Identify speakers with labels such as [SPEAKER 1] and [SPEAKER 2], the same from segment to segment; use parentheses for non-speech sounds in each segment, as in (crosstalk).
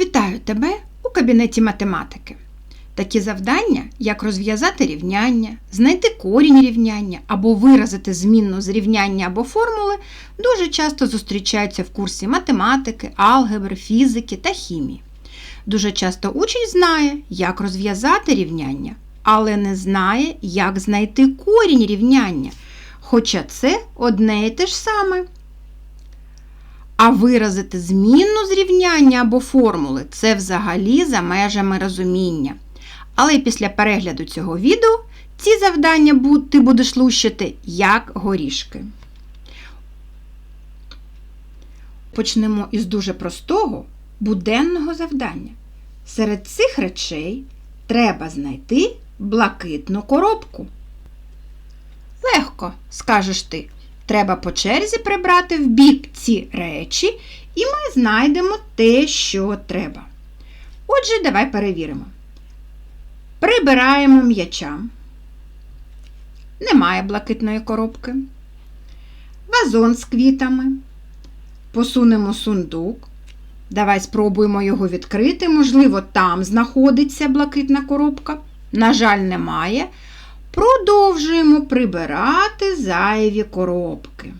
[SPEAKER 1] Вітаю тебе у кабінеті математики. Такі завдання, як розв'язати рівняння, знайти корінь рівняння або виразити змінну з рівняння або формули, дуже часто зустрічаються в курсі математики, алгебри, фізики та хімії. Дуже часто учень знає, як розв'язати рівняння, але не знає, як знайти корінь рівняння. Хоча це одне і те ж саме. А виразити змінну зрівняння або формули це взагалі за межами розуміння. Але після перегляду цього відео ці завдання ти будеш лущити як горішки. Почнемо із дуже простого буденного завдання. Серед цих речей треба знайти блакитну коробку. Легко, скажеш ти. Треба по черзі прибрати в бік ці речі, і ми знайдемо те, що треба. Отже, давай перевіримо. Прибираємо м'яча. Немає блакитної коробки. Вазон з квітами. Посунемо сундук. Давай спробуємо його відкрити. Можливо, там знаходиться блакитна коробка. На жаль, немає. Продовжуємо прибирати зайві коробки.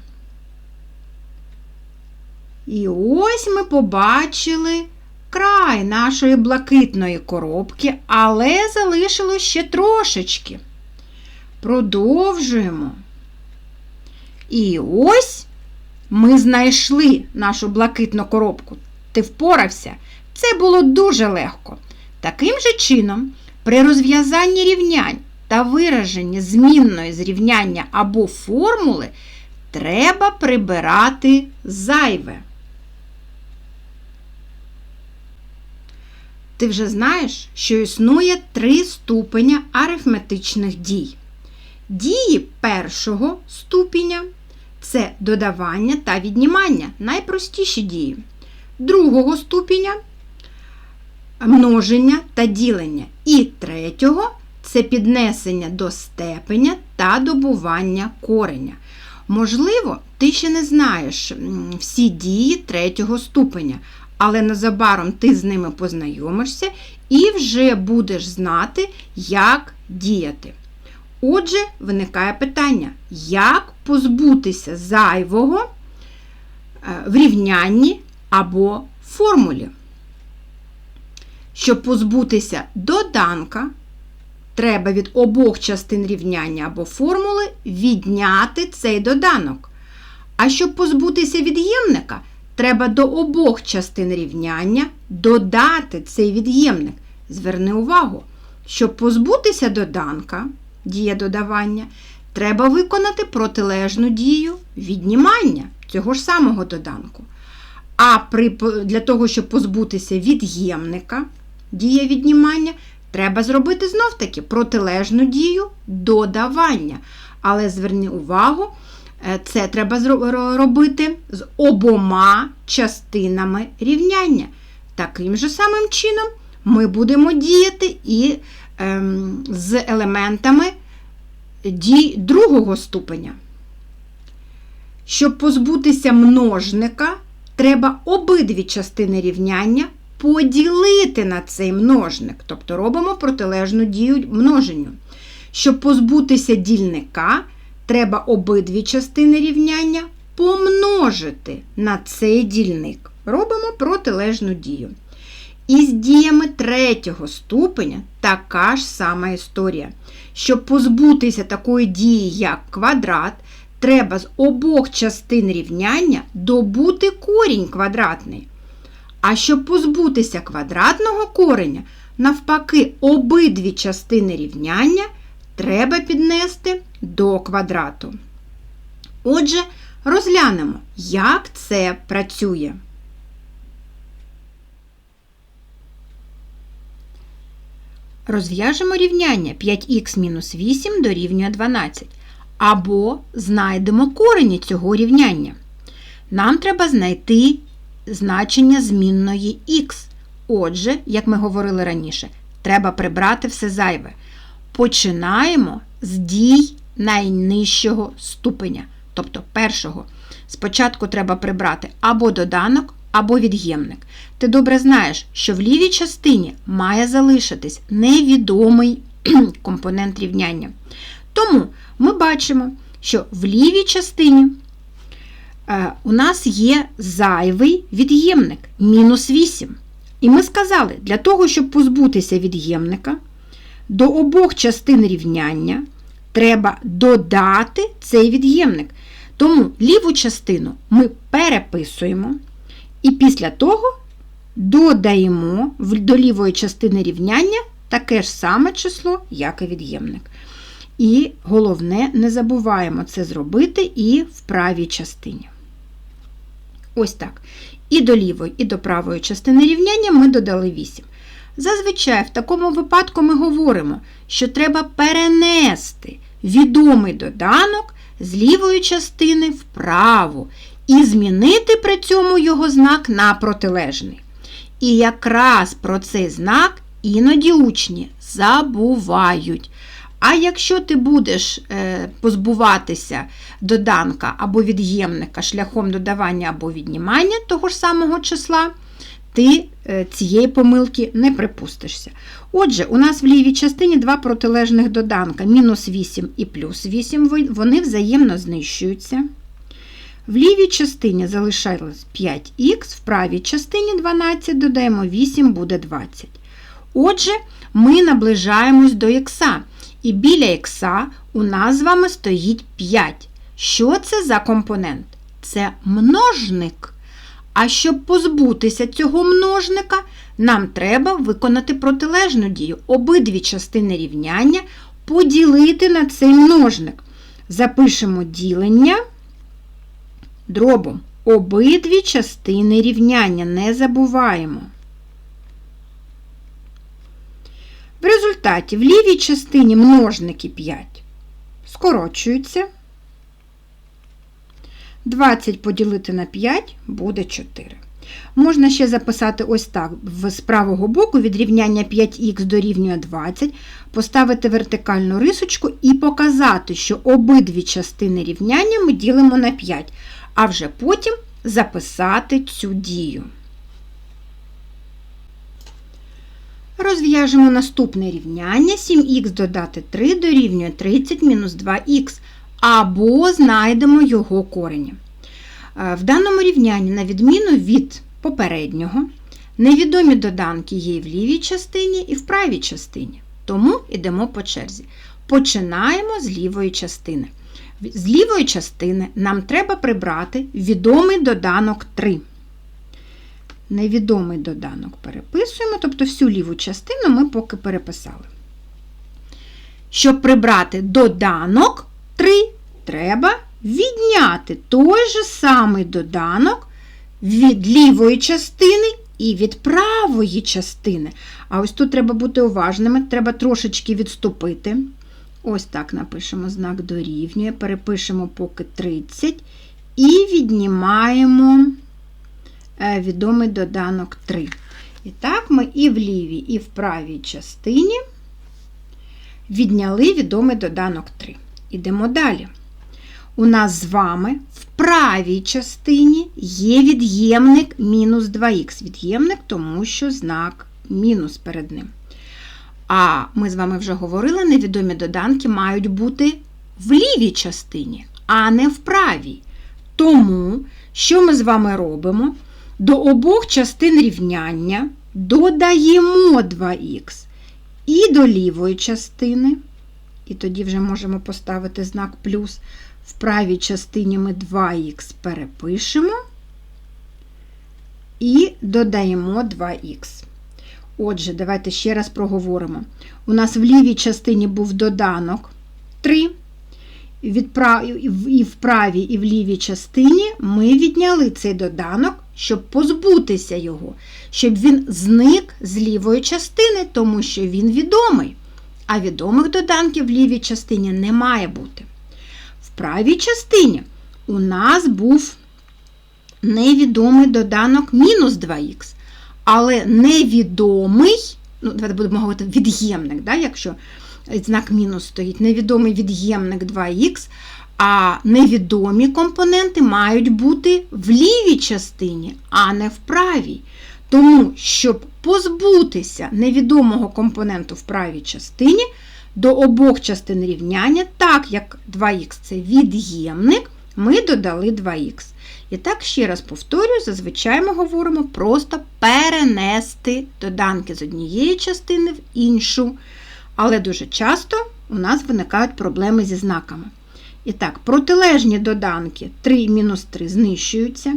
[SPEAKER 1] І ось ми побачили край нашої блакитної коробки, але залишилось ще трошечки. Продовжуємо. І ось ми знайшли нашу блакитну коробку. Ти впорався. Це було дуже легко. Таким же чином, при розв'язанні рівнянь та вираженні змінної зрівняння або формули треба прибирати зайве. Ти вже знаєш, що існує три ступеня арифметичних дій. Дії першого ступеня це додавання та віднімання, найпростіші дії. Другого ступеня множення та ділення. І третього це піднесення до степеня та добування кореня. Можливо, ти ще не знаєш всі дії третього ступеня, але незабаром ти з ними познайомишся і вже будеш знати, як діяти. Отже, виникає питання, як позбутися зайвого е, в рівнянні або формулі. Щоб позбутися доданка, треба від обох частин рівняння або формули відняти цей доданок. А щоб позбутися від'ємника, треба до обох частин рівняння додати цей від'ємник. Зверни увагу, щоб позбутися доданка, дія додавання, треба виконати протилежну дію віднімання цього ж самого доданку. А при, для того, щоб позбутися від'ємника, дія віднімання, треба зробити знов-таки протилежну дію додавання. Але зверни увагу, е, це треба робити з обома частинами рівняння. Таким же самим чином ми будемо діяти і ем, з елементами дій другого ступеня. Щоб позбутися множника, треба обидві частини рівняння поділити на цей множник, тобто робимо протилежну дію множенню. Щоб позбутися дільника, треба обидві частини рівняння помножити на цей дільник. Робимо протилежну дію. І з діями третього ступеня така ж сама історія. Щоб позбутися такої дії, як квадрат, треба з обох частин рівняння добути корінь квадратний. А щоб позбутися квадратного кореня, навпаки, обидві частини рівняння треба піднести до квадрату. Отже, розглянемо, як це працює. Розв'яжемо рівняння 5х-8 дорівнює 12. Або знайдемо корені цього рівняння. Нам треба знайти значення змінної х. Отже, як ми говорили раніше, треба прибрати все зайве. Починаємо з дій найнижчого ступеня, тобто першого. Спочатку треба прибрати або доданок, або від'ємник. Ти добре знаєш, що в лівій частині має залишитись невідомий (clears throat) компонент рівняння. Тому ми бачимо, що в лівій частині у нас є зайвий від'ємник мінус 8. І ми сказали, для того, щоб позбутися від'ємника, до обох частин рівняння треба додати цей від'ємник. Тому ліву частину ми переписуємо і після того додаємо до лівої частини рівняння таке ж саме число, як і від'ємник. І головне, не забуваємо це зробити і в правій частині. Ось так. І до лівої, і до правої частини рівняння ми додали 8. Зазвичай в такому випадку ми говоримо, що треба перенести відомий доданок з лівої частини вправо і змінити при цьому його знак на протилежний. І якраз про цей знак іноді учні забувають. А якщо ти будеш е, позбуватися доданка або від'ємника шляхом додавання або віднімання того ж самого числа, ти е, цієї помилки не припустишся. Отже, у нас в лівій частині два протилежних доданка мінус 8 і плюс 8, вони взаємно знищуються. В лівій частині залишилось 5х, в правій частині 12 додаємо 8, буде 20. Отже, ми наближаємось до х, і біля х у нас з вами стоїть 5. Що це за компонент? Це множник. А щоб позбутися цього множника, нам треба виконати протилежну дію. Обидві частини рівняння поділити на цей множник. Запишемо ділення дробом. Обидві частини рівняння не забуваємо. В результаті в лівій частині множники 5 скорочуються. 20 поділити на 5 буде 4. Можна ще записати ось так: з правого боку від рівняння 5х дорівнює 20, поставити вертикальну рисочку і показати, що обидві частини рівняння ми ділимо на 5, а вже потім записати цю дію. Розв'яжемо наступне рівняння 7х додати 3 дорівнює 30 мінус 2х, або знайдемо його корені. Е, в даному рівнянні, на відміну від попереднього, невідомі доданки є і в лівій частині, і в правій частині. Тому йдемо по черзі. Починаємо з лівої частини. З лівої частини нам треба прибрати відомий доданок 3 невідомий доданок переписуємо, тобто всю ліву частину ми поки переписали. Щоб прибрати доданок 3, треба відняти той же самий доданок від лівої частини і від правої частини. А ось тут треба бути уважними, треба трошечки відступити. Ось так напишемо знак дорівнює, перепишемо поки 30 і віднімаємо. Е, відомий доданок 3. І так, ми і в лівій, і в правій частині відняли відомий доданок 3. Ідемо далі. У нас з вами в правій частині є від'ємник мінус 2х. Від'ємник, тому що знак мінус перед ним. А ми з вами вже говорили, невідомі доданки мають бути в лівій частині, а не в правій. Тому, що ми з вами робимо? До обох частин рівняння додаємо 2х і до лівої частини, і тоді вже можемо поставити знак плюс. В правій частині ми 2х перепишемо і додаємо 2х. Отже, давайте ще раз проговоримо. У нас в лівій частині був доданок 3 і в правій і в лівій частині ми відняли цей доданок, щоб позбутися його, щоб він зник з лівої частини, тому що він відомий. А відомих доданків в лівій частині не має бути. В правій частині у нас був невідомий доданок мінус 2х, але невідомий, ну, давайте будемо говорити від'ємник, да, якщо знак мінус стоїть, невідомий від'ємник 2х, А невідомі компоненти мають бути в лівій частині, а не в правій. Тому, щоб позбутися невідомого компоненту в правій частині, до обох частин рівняння, так як 2х це від'ємник, ми додали 2х. І так, ще раз повторюю, зазвичай ми говоримо просто перенести доданки з однієї частини в іншу. Але дуже часто у нас виникають проблеми зі знаками. І так, протилежні доданки 3 мінус 3 знищуються,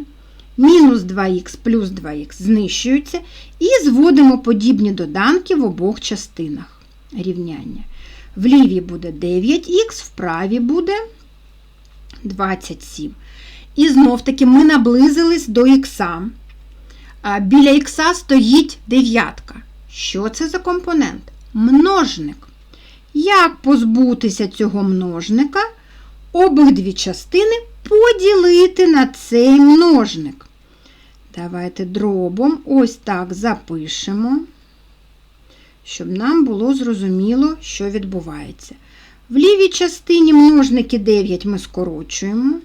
[SPEAKER 1] мінус 2х плюс 2х знищуються, і зводимо подібні доданки в обох частинах рівняння. В лівій буде 9х, в правій буде 27. І знов таки ми наблизились до х. Біля х стоїть дев'ятка. Що це за компонент? Множник. Як позбутися цього множника? Обидві частини поділити на цей множник. Давайте дробом ось так запишемо, щоб нам було зрозуміло, що відбувається. В лівій частині множники 9 ми скорочуємо.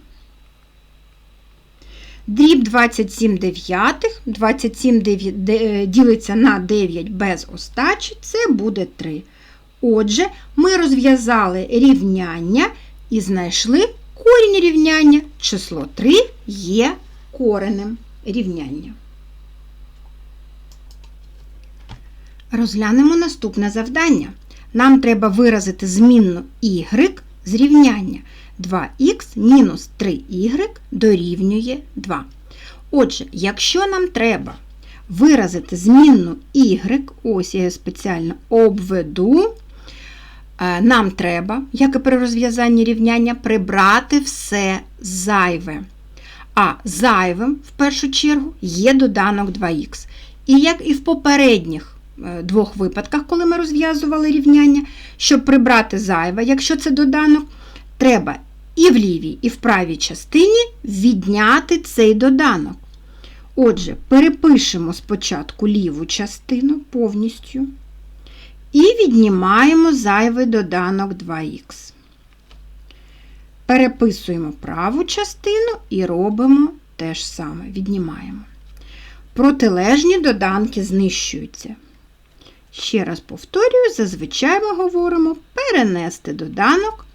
[SPEAKER 1] Дріб 27 дев'ятих, 27 ділиться на 9 без остачі, це буде 3. Отже, ми розв'язали рівняння і знайшли корінь рівняння. Число 3 є коренем рівняння. Розглянемо наступне завдання. Нам треба виразити змінну y з рівняння 2х мінус 3y дорівнює 2. Отже, якщо нам треба виразити змінну y, ось я її спеціально обведу, нам треба, як і при розв'язанні рівняння, прибрати все зайве. А зайвим, в першу чергу, є доданок 2х. І як і в попередніх Е, двох випадках, коли ми розв'язували рівняння, щоб прибрати зайве, якщо це доданок, треба і в лівій, і в правій частині відняти цей доданок. Отже, перепишемо спочатку ліву частину повністю і віднімаємо зайвий доданок 2х. Переписуємо праву частину і робимо те ж саме, віднімаємо. Протилежні доданки знищуються. Ще раз повторюю, зазвичай ми говоримо перенести доданок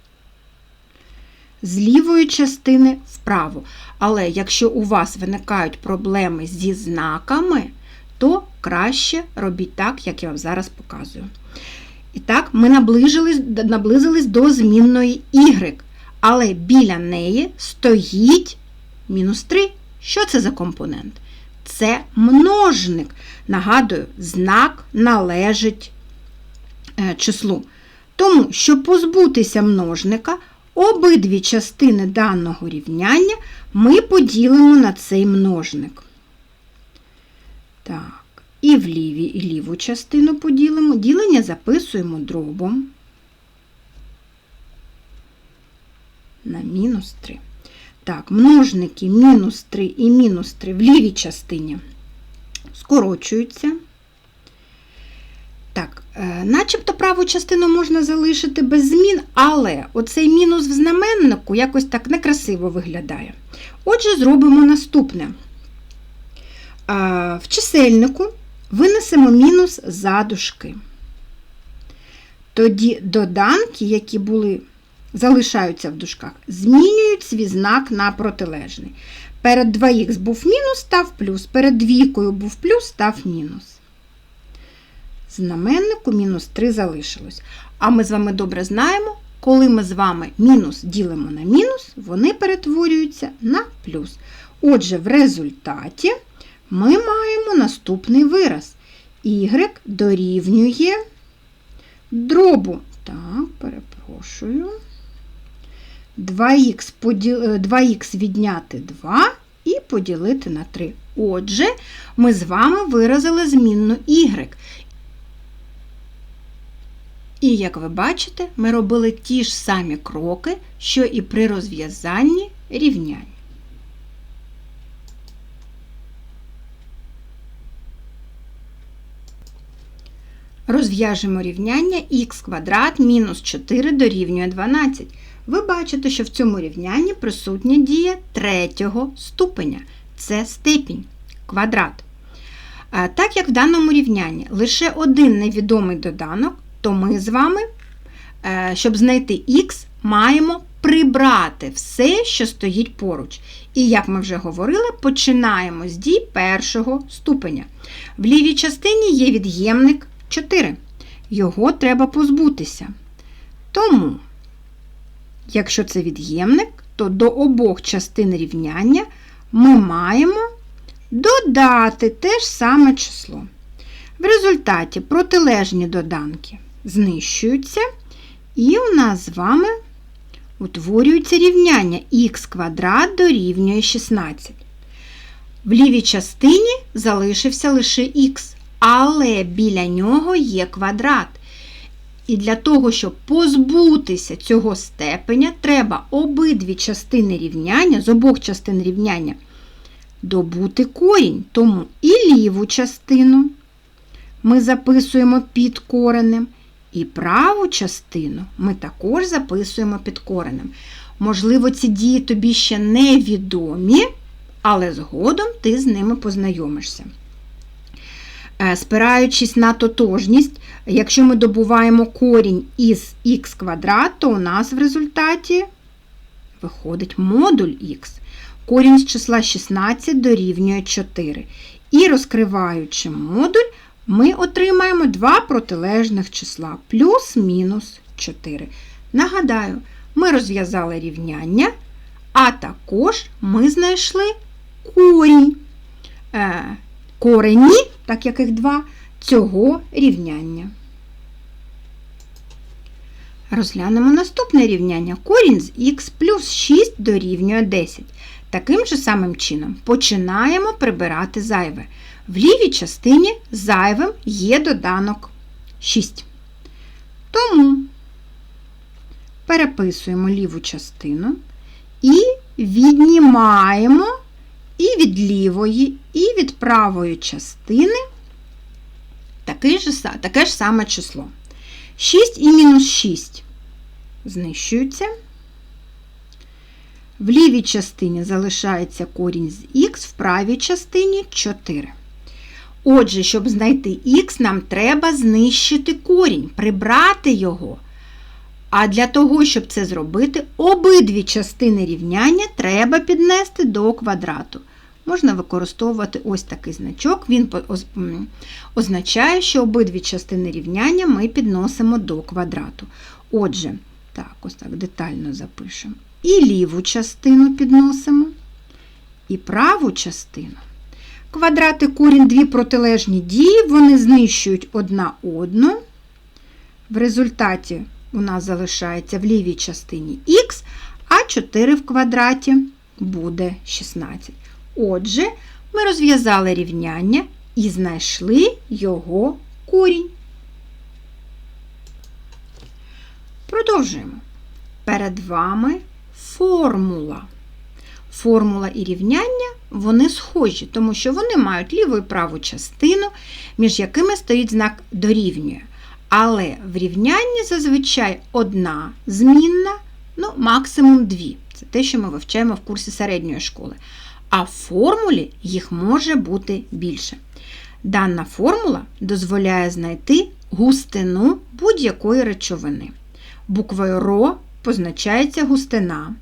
[SPEAKER 1] з лівої частини вправо. Але якщо у вас виникають проблеми зі знаками, то краще робіть так, як я вам зараз показую. І так, ми наближились, наблизились до змінної y, але біля неї стоїть мінус 3. Що це за компонент? Це множник. Нагадую, знак належить е, числу. Тому, щоб позбутися множника, обидві частини даного рівняння ми поділимо на цей множник. Так, і в ліві, і ліву частину поділимо. Ділення записуємо дробом на мінус 3. Так, множники мінус 3 і мінус 3 в лівій частині скорочуються. Так, е, начебто праву частину можна залишити без змін, але оцей мінус в знаменнику якось так некрасиво виглядає. Отже, зробимо наступне. В чисельнику винесемо мінус за дужки. Тоді доданки, які були, залишаються в дужках, змінюють свій знак на протилежний. Перед 2х був мінус, став плюс, перед двійкою був плюс, став мінус. Знаменнику мінус 3 залишилось. А ми з вами добре знаємо, коли ми з вами мінус ділимо на мінус, вони перетворюються на плюс. Отже, в результаті ми маємо наступний вираз. Y дорівнює дробу. Так, перепрошую. 2х, поділ... 2х відняти 2 і поділити на 3. Отже, ми з вами виразили змінну y. І, як ви бачите, ми робили ті ж самі кроки, що і при розв'язанні рівнянь. Розв'яжемо рівняння х квадрат мінус 4 дорівнює 12. ви бачите, що в цьому рівнянні присутня дія третього ступеня. Це степінь, квадрат. Так як в даному рівнянні лише один невідомий доданок, то ми з вами, е, щоб знайти х, маємо прибрати все, що стоїть поруч. І, як ми вже говорили, починаємо з дій першого ступеня. В лівій частині є від'ємник 4. Його треба позбутися. Тому, якщо це від'ємник, то до обох частин рівняння ми маємо додати те ж саме число. В результаті протилежні доданки знищуються, і у нас з вами утворюється рівняння х квадрат дорівнює 16. В лівій частині залишився лише х, але біля нього є квадрат. І для того, щоб позбутися цього степеня, треба обидві частини рівняння, з обох частин рівняння добути корінь. Тому і ліву частину ми записуємо під коренем, і праву частину ми також записуємо під коренем. Можливо, ці дії тобі ще невідомі, але згодом ти з ними познайомишся. Е, спираючись на тотожність, якщо ми добуваємо корінь із х квадрат, то у нас в результаті виходить модуль х. Корінь з числа 16 дорівнює 4. І розкриваючи модуль, ми отримаємо два протилежних числа плюс-мінус 4. Нагадаю, ми розв'язали рівняння, а також ми знайшли корінь. Е, корені, так як їх два, цього рівняння. Розглянемо наступне рівняння. Корінь з х плюс 6 дорівнює 10. Таким же самим чином починаємо прибирати зайве. В лівій частині зайвим є доданок 6. Тому переписуємо ліву частину і віднімаємо і від лівої, і від правої частини таке ж, таке ж саме число. 6 і мінус 6 знищуються. В лівій частині залишається корінь з х, в правій частині 4. Отже, щоб знайти х, нам треба знищити корінь, прибрати його. А для того, щоб це зробити, обидві частини рівняння треба піднести до квадрату. Можна використовувати ось такий значок, він означає, що обидві частини рівняння ми підносимо до квадрату. Отже, так, ось так детально запишемо. І ліву частину підносимо, і праву частину. Квадрати корінь дві протилежні дії, вони знищують одна одну. В результаті у нас залишається в лівій частині х, а 4 в квадраті буде 16. Отже, ми розв'язали рівняння і знайшли його корінь. Продовжуємо. Перед вами формула. Формула і рівняння вони схожі, тому що вони мають ліву і праву частину, між якими стоїть знак дорівнює. Але в рівнянні зазвичай одна змінна, ну, максимум дві. Це те, що ми вивчаємо в курсі середньої школи. А в формулі їх може бути більше. Дана формула дозволяє знайти густину будь-якої речовини. Буквою РО позначається густина,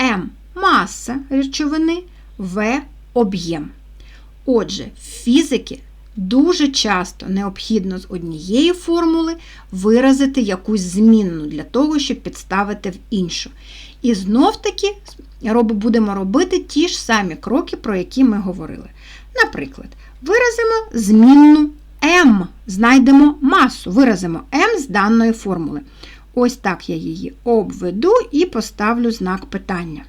[SPEAKER 1] М маса речовини, В об'єм. Отже, в фізики дуже часто необхідно з однієї формули виразити якусь змінну для того, щоб підставити в іншу. І знов-таки будемо робити ті ж самі кроки, про які ми говорили. Наприклад, виразимо змінну М, знайдемо масу, виразимо М з даної формули. Ось так я її обведу і поставлю знак питання.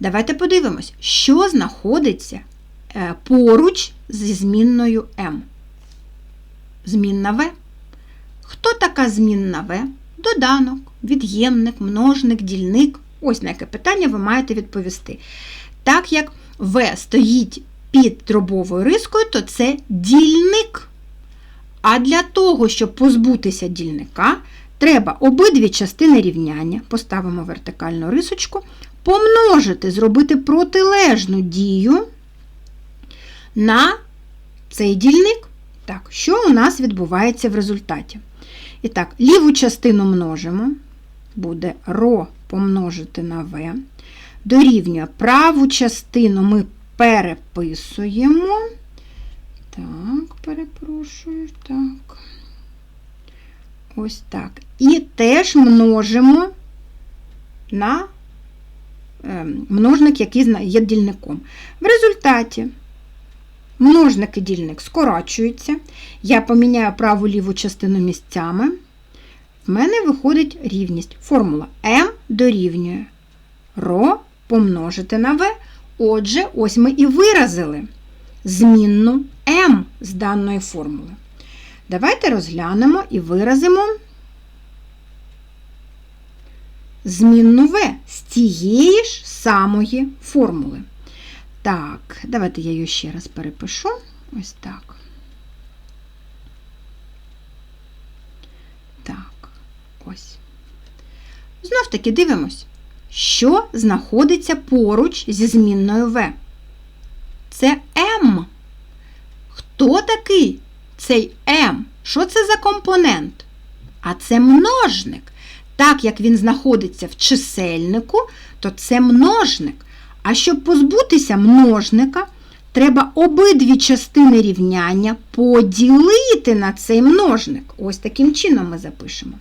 [SPEAKER 1] Давайте подивимось, що знаходиться е, поруч зі змінною М. Змінна В. Хто така змінна В? Доданок, від'ємник, множник, дільник. Ось на яке питання ви маєте відповісти. Так як В стоїть під дробовою рискою, то це дільник. А для того, щоб позбутися дільника, треба обидві частини рівняння, поставимо вертикальну рисочку, помножити, зробити протилежну дію на цей дільник. Так, що у нас відбувається в результаті? І так, ліву частину множимо, буде ро помножити на В. Дорівнює праву частину ми переписуємо. Так, перепрошую, так. Ось так. І теж множимо на е, множник, який є дільником. В результаті множник і дільник скорочуються. Я поміняю праву ліву частину місцями. В мене виходить рівність. Формула m дорівнює ро помножити на v. Отже, ось ми і виразили змінну m з даної формули. Давайте розглянемо і виразимо змінну v з тієї ж самої формули. Так, давайте я її ще раз перепишу. Ось так. Так, ось. Знов таки дивимось, що знаходиться поруч зі змінною v. Це m. Хто такий цей m? Що це за компонент? А це множник. Так як він знаходиться в чисельнику, то це множник. А щоб позбутися множника, треба обидві частини рівняння поділити на цей множник. Ось таким чином ми запишемо.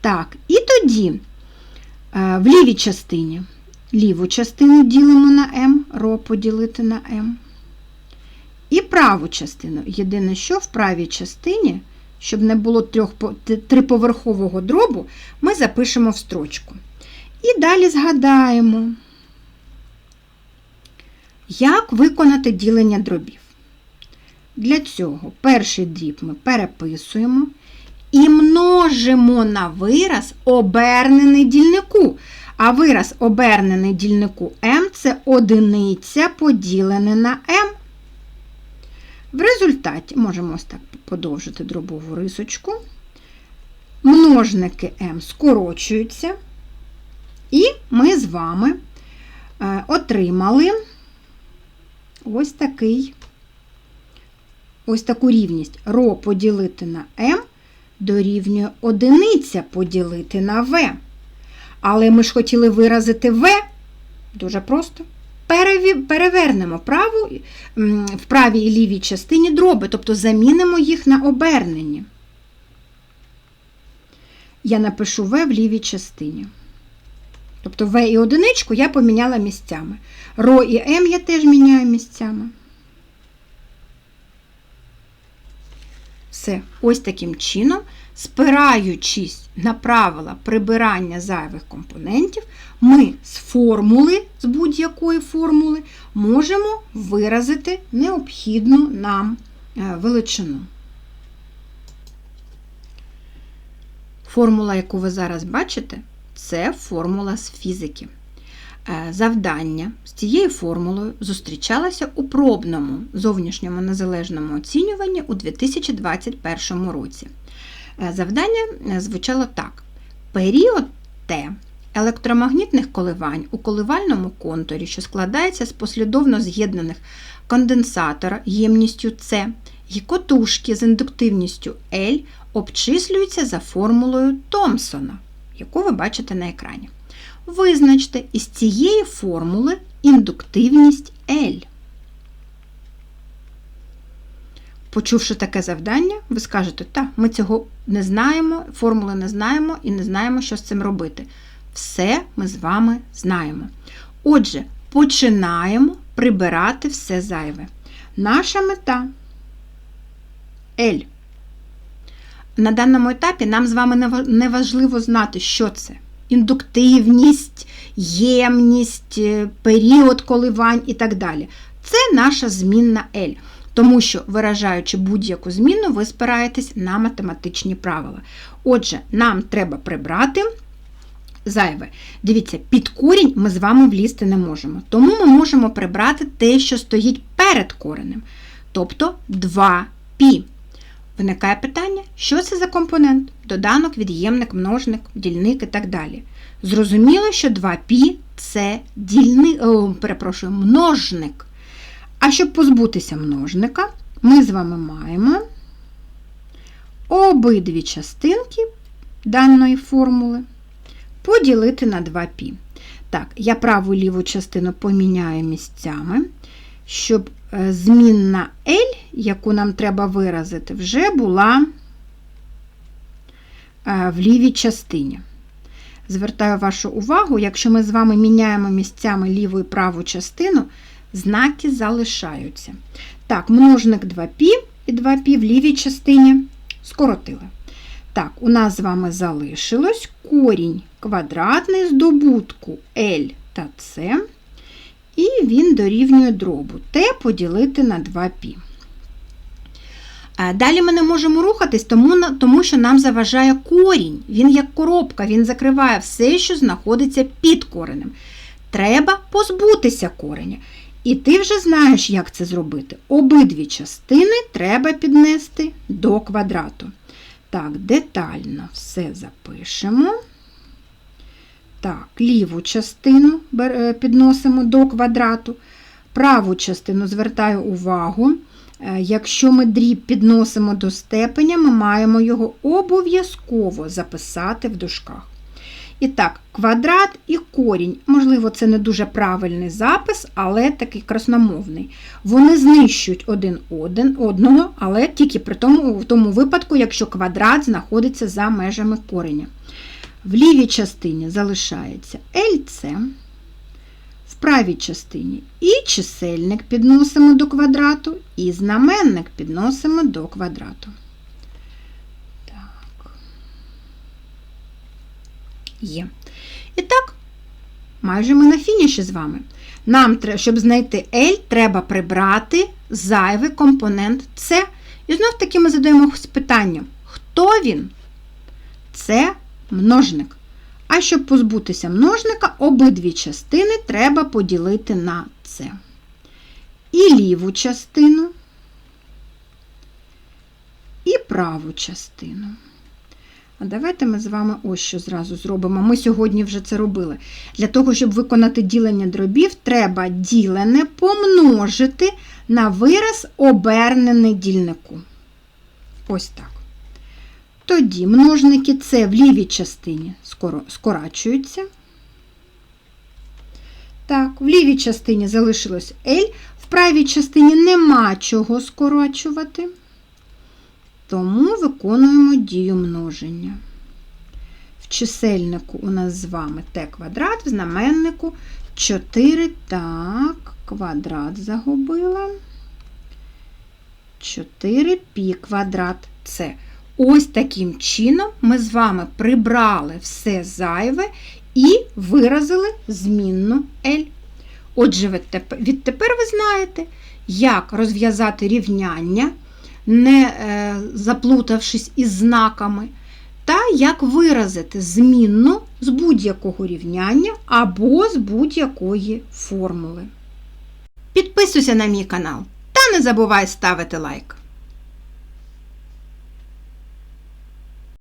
[SPEAKER 1] Так, і тоді в лівій частині ліву частину ділимо на m, ро поділити на m. І праву частину. Єдине, що в правій частині, щоб не було трьох, триповерхового дробу, ми запишемо в строчку. І далі згадаємо. Як виконати ділення дробів? Для цього перший дріб ми переписуємо і множимо на вираз обернений дільнику. А вираз обернений дільнику m це одиниця поділене на m. В результаті можемо ось так подовжити дробову рисочку. Множники m скорочуються, і ми з вами е, отримали ось такий, ось таку рівність. Ро поділити на m дорівнює одиниця поділити на v. Але ми ж хотіли виразити v дуже просто. Перевернемо праву, в правій і лівій частині дроби, тобто замінимо їх на обернені. Я напишу В в лівій частині. Тобто В і одиничку я поміняла місцями. Ро і М я теж міняю місцями. Все, ось таким чином, спираючись на правила прибирання зайвих компонентів, ми з формули, з будь-якої формули, можемо виразити необхідну нам е, величину. Формула, яку ви зараз бачите, це формула з фізики. Е, завдання з цією формулою зустрічалося у пробному зовнішньому незалежному оцінюванні у 2021 році. Е, завдання е, звучало так: період Т електромагнітних коливань у коливальному контурі, що складається з послідовно з'єднаних конденсатора ємністю С і котушки з індуктивністю L обчислюються за формулою Томпсона, яку ви бачите на екрані. Визначте із цієї формули індуктивність L. Почувши таке завдання, ви скажете, так, ми цього не знаємо, формули не знаємо і не знаємо, що з цим робити. Все ми з вами знаємо. Отже, починаємо прибирати все зайве. Наша мета L. На даному етапі нам з вами не важливо знати, що це. Індуктивність, ємність, е, період коливань і так далі. Це наша змінна L. Тому що, виражаючи будь-яку зміну, ви спираєтесь на математичні правила. Отже, нам треба прибрати зайве. Дивіться, під корінь ми з вами влізти не можемо. Тому ми можемо прибрати те, що стоїть перед коренем. Тобто 2π. Виникає питання, що це за компонент? Доданок, від'ємник, множник, дільник і так далі. Зрозуміло, що 2π це дільни... О, перепрошую, множник. А щоб позбутися множника, ми з вами маємо обидві частинки даної формули поділити на 2π. Так, я праву ліву частину поміняю місцями, щоб е, змінна L, яку нам треба виразити, вже була е, в лівій частині. Звертаю вашу увагу, якщо ми з вами міняємо місцями ліву і праву частину, знаки залишаються. Так, множник 2π і 2π в лівій частині скоротили. Так, у нас з вами залишилось корінь квадратний з добутку L та C, і він дорівнює дробу T поділити на 2π. Далі ми не можемо рухатись, тому, тому що нам заважає корінь. Він як коробка, він закриває все, що знаходиться під коренем. Треба позбутися кореня. І ти вже знаєш, як це зробити. Обидві частини треба піднести до квадрату. Так, детально все запишемо. Так, ліву частину підносимо до квадрату. Праву частину звертаю увагу. Якщо ми дріб підносимо до степеня, ми маємо його обов'язково записати в дужках. І так, квадрат і корінь. Можливо, це не дуже правильний запис, але такий красномовний. Вони знищують один один одного, але тільки при тому, в тому випадку, якщо квадрат знаходиться за межами кореня. В лівій частині залишається LC, в правій частині і чисельник підносимо до квадрату, і знаменник підносимо до квадрату. Є. І так, майже ми на фініші з вами. Нам, щоб знайти L, треба прибрати зайвий компонент С. І знов таки ми задаємо питання: хто він? Це множник. А щоб позбутися множника, обидві частини треба поділити на С. І ліву частину, і праву частину. А давайте ми з вами ось що зразу зробимо. Ми сьогодні вже це робили. Для того, щоб виконати ділення дробів, треба ділене помножити на вираз обернений дільнику. Ось так. Тоді множники С в лівій частині скорачуються. Так, в лівій частині залишилось L, в правій частині нема чого скорочувати. Тому виконуємо дію множення. В чисельнику у нас з вами t квадрат, в знаменнику 4 так, квадрат загубила. 4 пі квадрат С. Ось таким чином ми з вами прибрали все зайве і виразили змінну L. Отже, відтепер ви знаєте, як розв'язати рівняння не е, заплутавшись із знаками, та як виразити змінну з будь-якого рівняння або з будь-якої формули. Підписуйся на мій канал та не забувай ставити лайк.